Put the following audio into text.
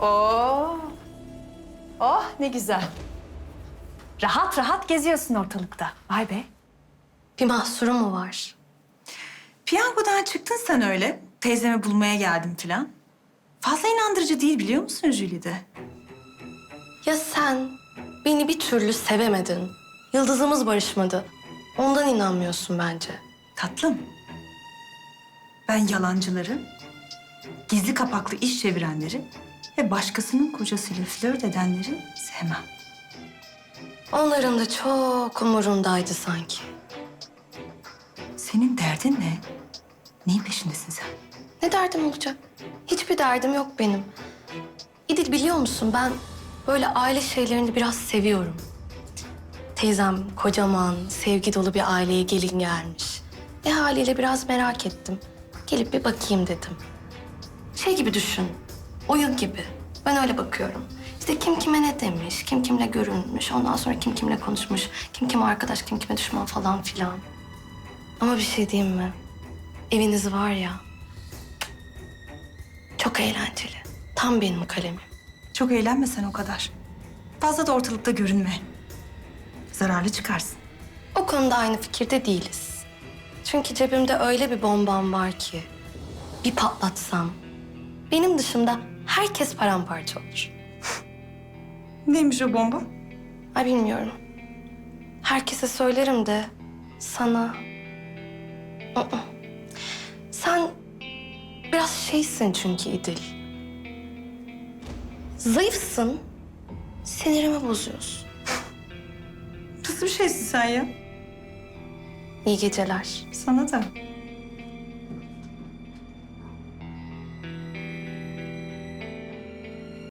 Oo. Oh ne güzel. Rahat rahat geziyorsun ortalıkta. Vay be. Bir mahsuru mu var? Piyangodan çıktın sen öyle. Teyzemi bulmaya geldim filan. Fazla inandırıcı değil biliyor musun Jülide? Ya sen beni bir türlü sevemedin. Yıldızımız barışmadı. Ondan inanmıyorsun bence. Tatlım. Ben yalancıları, gizli kapaklı iş çevirenleri ve başkasının kocasıyla flört edenleri sevmem. Onların da çok umurundaydı sanki. Senin derdin ne? Neyin peşindesin sen? Ne derdim olacak? Hiçbir derdim yok benim. İdil biliyor musun ben böyle aile şeylerini biraz seviyorum. Teyzem kocaman, sevgi dolu bir aileye gelin gelmiş. E haliyle biraz merak ettim. Gelip bir bakayım dedim. Şey gibi düşün, oyun gibi. Ben öyle bakıyorum. İşte kim kime ne demiş, kim kimle görünmüş, ondan sonra kim kimle konuşmuş, kim kime arkadaş, kim kime düşman falan filan. Ama bir şey diyeyim mi? Eviniz var ya, çok eğlenceli. Tam benim kalemim. Çok eğlenme sen o kadar. Fazla da ortalıkta görünme. Zararlı çıkarsın. O konuda aynı fikirde değiliz. Çünkü cebimde öyle bir bombam var ki... ...bir patlatsam... ...benim dışımda herkes paramparça olur. Neymiş o bomba? Ay bilmiyorum. Herkese söylerim de sana... ı-ı. Sen biraz şeysin çünkü İdil. Zayıfsın, sinirimi bozuyorsun. Nasıl bir şeysin sen ya? İyi geceler. Sana da.